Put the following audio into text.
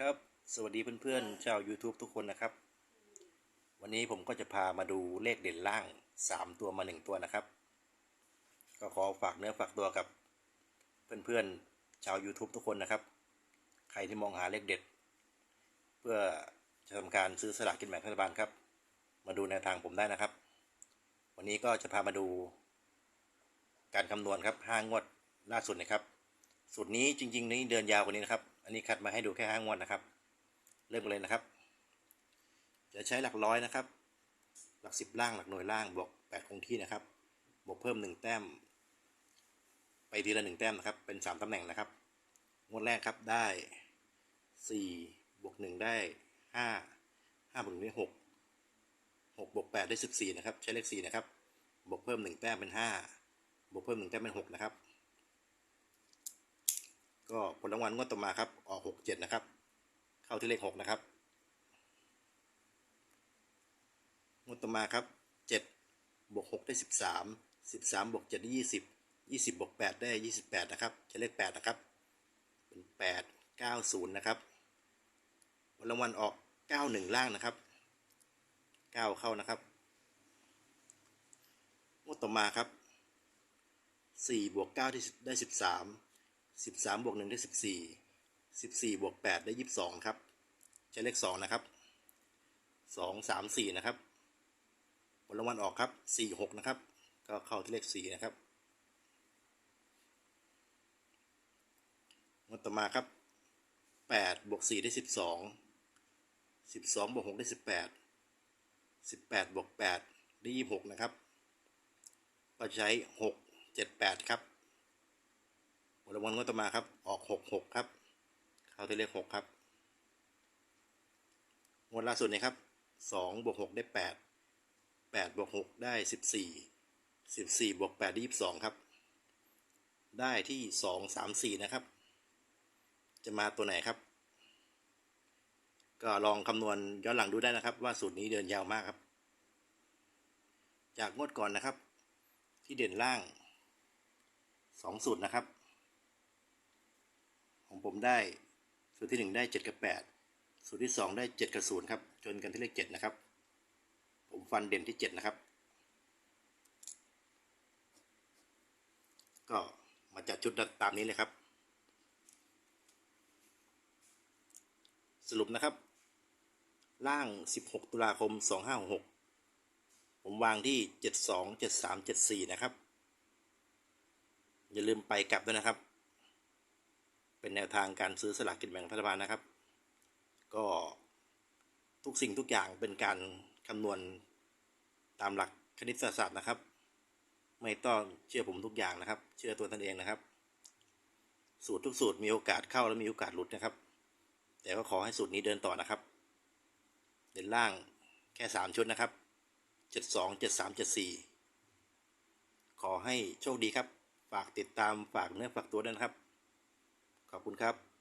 ครับ สวัสดีเพื่อนๆชาว YouTube ทุกคนนะครับ วันนี้ผมก็จะพามาดูเลขเด่นล่าง 3 ตัวมา 1 ตัวนะครับ ก็ขอฝากเนื้อฝากตัวกับเพื่อนๆชาว YouTube ทุกคนนะครับ ใครที่มองหาเลขเด็ด เพื่อจะทำการซื้อสลากกินแบ่งรัฐบาลครับ มาดูแนวทางผมได้นะครับ วันนี้ก็จะพามาดู การคำนวณครับห้างวดล่าสุดนะครับสูตรนี้จริงๆนี้เดินยาวกว่านี้นะครับ อันนี้คัดมาให้ดูแค่ห้างวดนะครับ เริ่มเลยนะครับจะใช้หลักร้อยนะครับ หลักสิบล่างหลักหน่วยล่างบวกแปดคงที่นะครับบวกเพิ่มหนึ่งแต้ม ไปทีละหนึ่งแต้มนะครับ เป็นสามตำแหน่งนะครับ งวดแรกครับได้สี่บวกหนึ่งได้ห้าห้าบวกหนึ่งได้หกหกบวกแปดได้สิบสี่นะครับ ใช้เลขสี่นะครับบวกเพิ่มหนึ่งแต้มเป็นห้าบวกเพิ่มหนึ่งแต้มเป็นหกนะครับ ก็ผลรางวัลงวดต่อมาครับ ออกหกเจ็ดนะครับ เข้าที่เลขหกนะครับ งวดต่อมาครับเจ็ดบวกหกได้สิบสามสิบสามบวกเจ็ดได้ยี่สิบยี่สิบบวกแปดได้ยี่สิบแปดนะครับใช้เลขแปดนะครับ เป็นแปดเก้าศูนย์นะครับผลรางวัลออกเก้าหนึ่งล่างนะครับเก้าเข้านะครับงวดต่อมาครับสี่บวกเก้าได้สิบสาม สิบสามบวกหนึ่งได้สิบสี่สิบสี่บวกแปดได้ยี่สิบสองครับ ใช้เลขสองนะครับสองสามสี่นะครับ ผลรางวัลออกครับสี่หกนะครับ ก็เข้าที่เลขสี่นะครับงวดต่อมาครับแปดบวกสี่ได้สิบสองสิบสองบวกหกได้สิบแปดสิบแปดบวกแปดได้ยี่หกนะครับ ก็ใช้หกเจ็ดแปดครับ รางวัลงวดต่อมาครับ ออกหกหกครับ เข้าที่เลขหกครับ งวดล่าสุดนี้ครับสองบวกหกได้แปดแปดบวกหกได้สิบสี่สิบสี่บวกแปดได้ยี่สิบสองครับ ได้ที่สองสามสี่นะครับ จะมาตัวไหนครับ ก็ลองคำนวณย้อนหลังดูได้นะครับ ว่าสูตรนี้เดินยาวมากครับ จากงวดก่อนนะครับ ที่เด่นล่างสองสูตรนะครับ ผมได้สูตรที่หนึ่งได้เจ็ดกับแปดสูตรที่สองได้เจ็ดกับศูนย์ครับ จนกันที่เลขเจ็ดนะครับ ผมฟันเด่นที่เจ็ดนะครับ ก็มาจัดชุดตามนี้เลยครับ สรุปนะครับ ล่าง 16 ตุลาคม 2566 ผมวางที่ 72 73 74 นะครับ อย่าลืมไปกลับด้วยนะครับ เป็นแนวทางการซื้อสลากกินแบ่งรัฐบาลนะครับ ก็ทุกสิ่งทุกอย่างเป็นการคำนวณตามหลักคณิตศาสตร์นะครับ ไม่ต้องเชื่อผมทุกอย่างนะครับ เชื่อตัวท่านเองนะครับ สูตรทุกสูตรมีโอกาสเข้าและมีโอกาสหลุดนะครับ แต่ก็ขอให้สูตรนี้เดินต่อนะครับ เด่นล่างแค่สามชุดนะครับเจ็ดสองเจ็ดสามเจ็ดสี่ขอให้โชคดีครับ ฝากติดตามฝากเนื้อฝากตัวด้วยนะครับ ขอบคุณครับ